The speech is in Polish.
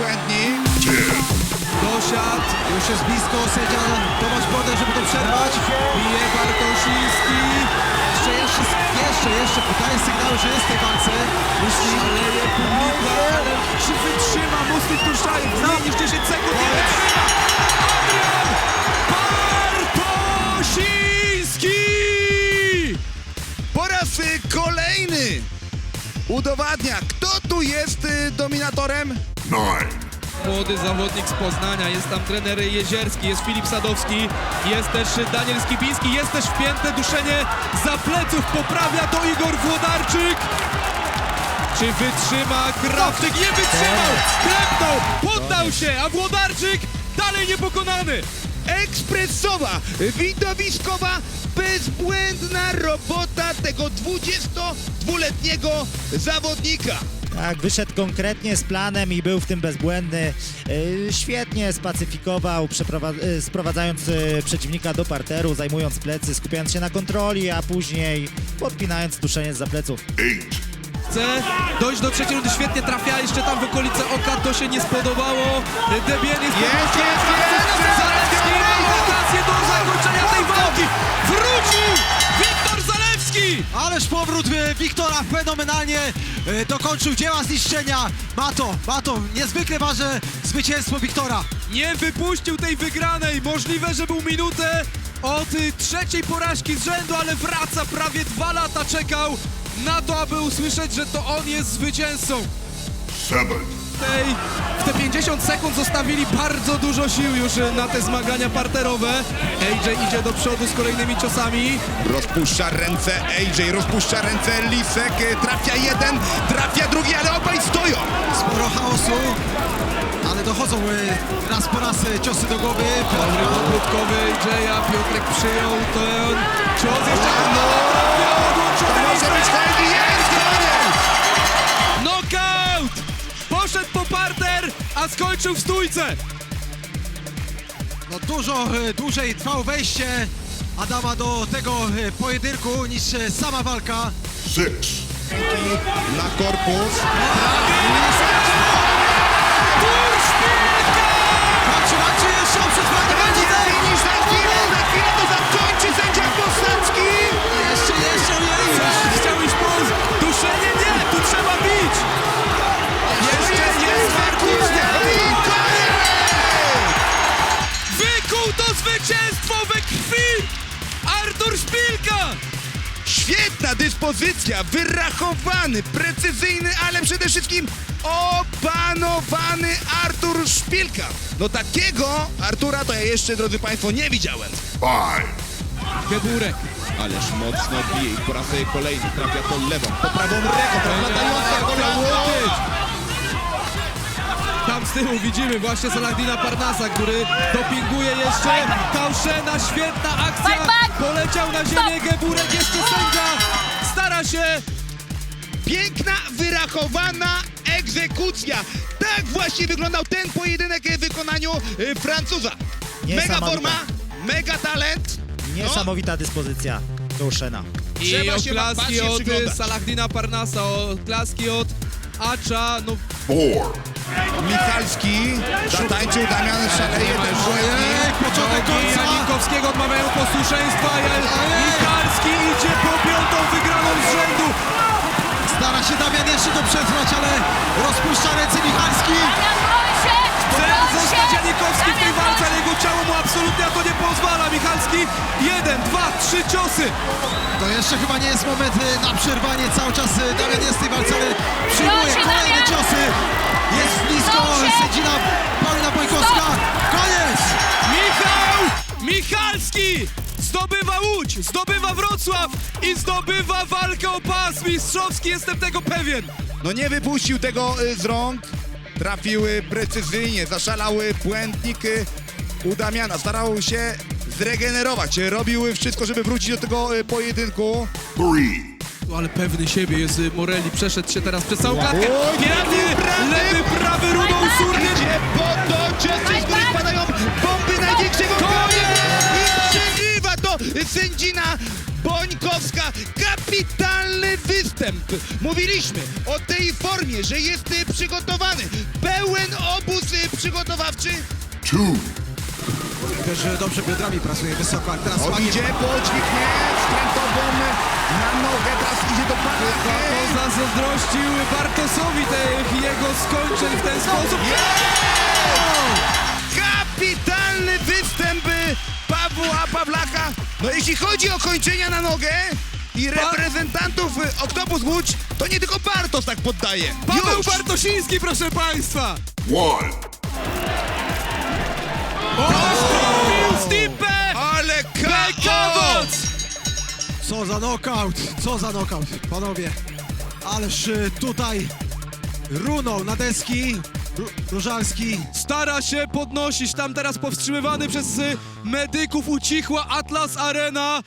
bezbłędni. Dosiad, już jest blisko, sędzia Tomasz Brodek, żeby to przerwać. Bije Bartosiński. Jeszcze, jeszcze, jeszcze, jeszcze podaje sygnały, że jest w tej walce. Myśli, Szaleje publika, ale czy wytrzyma Musty Turszajew? Mniej niż 10 sekund, nie wytrzyma! Adrian Bartosiński! Po raz y, kolejny udowadnia, jest y, dominatorem. Młody zawodnik z Poznania, jest tam trener Jezierski, jest Filip Sadowski, jest też Daniel Skibiński, jest też wpięte duszenie za pleców, poprawia to Igor Włodarczyk. Czy wytrzyma Krawczyk? Nie wytrzymał! Klepnął! Poddał się, a Włodarczyk dalej niepokonany! Ekspresowa, widowiskowa, bezbłędna robota tego 22-letniego zawodnika. Tak, wyszedł konkretnie z planem i był w tym bezbłędny. Yy, Świetnie spacyfikował, yy, sprowadzając yy, przeciwnika do parteru, zajmując plecy, skupiając się na kontroli, a później podpinając duszenie za pleców. Chce dojść do trzeciej rundy, świetnie trafia, jeszcze tam w okolice oka, to się nie spodobało. Debien jest... Jest, jest, jest! Zalewski ma okazję do zakończenia tej walki! Wrócił Ależ powrót e, Wiktora fenomenalnie e, dokończył dzieła zniszczenia. Ma to, ma to, niezwykle ważne zwycięstwo Wiktora. Nie wypuścił tej wygranej, możliwe, że był minutę od y, trzeciej porażki z rzędu, ale wraca, prawie dwa lata czekał na to, aby usłyszeć, że to on jest zwycięzcą. Tej, w te 50 sekund zostawili bardzo dużo sił już na te zmagania parterowe. AJ idzie do przodu z kolejnymi ciosami. Rozpuszcza ręce AJ, rozpuszcza ręce Lisek, trafia jeden, trafia drugi, ale obaj stoją. Sporo chaosu, ale dochodzą e, raz po raz e, ciosy do głowy. Obróbkowy AJ'a, Piotrek przyjął ten cios jeszcze. No, a skończył w stójce. No dużo e, dłużej trwało wejście Adama do tego e, pojedynku niż e, sama walka. Na korpus. Walczy, zwycięstwo we krwi! Artur Szpilka! Świetna dyspozycja, wyrachowany, precyzyjny, ale przede wszystkim opanowany Artur Szpilka. No takiego Artura to ja jeszcze, drodzy Państwo, nie widziałem. Geburek. Ależ mocno bije i po raz kolejny trafia to lewą, po prawą ręką, łokieć. Tam z tyłu widzimy właśnie Saladina Parnasa, który dopinguje jeszcze. Kauszena, świetna akcja. Poleciał na ziemię Geburek, jeszcze sędzia. Stara się. Piękna, wyrachowana egzekucja. Tak właśnie wyglądał ten pojedynek w wykonaniu y, Francuza. Mega forma, mega talent. Niesamowita dyspozycja Duszena. I Trzeba się oklaski od przyglądać. Saladina Parnasa, oklaski od Acza, no Michalski zatańczył, Damian szaleje. Ej, początek końca. Janikowskiego odmawiają posłuszeństwa. Michalski idzie po piątą wygraną z rzędu. Stara się Damian jeszcze to przetrwać, ale rozpuszcza ręce Michalski. Damian, broń się! Chce zostać się! Janikowski w tej walce, ale jego ciało mu absolutnie na to nie pozwala. Michalski, jeden, dwa, trzy ciosy. To jeszcze chyba nie jest moment e, na przerwanie. Cały czas e, Damian jest w tej walce, ale zdobywa Łódź, zdobywa Wrocław i zdobywa walkę o pas mistrzowski. Jestem tego pewien. No nie wypuścił tego y, z rąk. Trafiły precyzyjnie, zaszalały błędnik y, u Damiana. Starał się zregenerować. Robił wszystko, żeby wrócić do tego y, pojedynku. No, Ale pewny siebie jest y, Morelli, przeszedł się teraz przez całą klatkę. Oj, Piękny, prawy! lewy, prawy rudą surny. Mówiliśmy o tej formie, że jest y, przygotowany. Pełen obóz y, przygotowawczy. Też dobrze biodrami pracuje wysoko, ale teraz On idzie po dźwignię skrętową na nogę, teraz idzie do palachy. Zazdrościł Bartosowi tych jego skończeń w ten sposób. Kapitalny występ y, Pawła Pawlaka. No jeśli chodzi o kończenia na nogę i reprezentantów y, Oktopus Łódź, to nie tylko Bartos tak poddaje. Paweł Już. Bartosiński, proszę państwa! One. Postawił Stipe! Ale! Bekawoc! Co za knockout, co za knockout, panowie. Ależ y, tutaj runął na deski Ru- Różalski. Stara się podnosić, tam teraz powstrzymywany przez y, medyków ucichła Atlas Arena.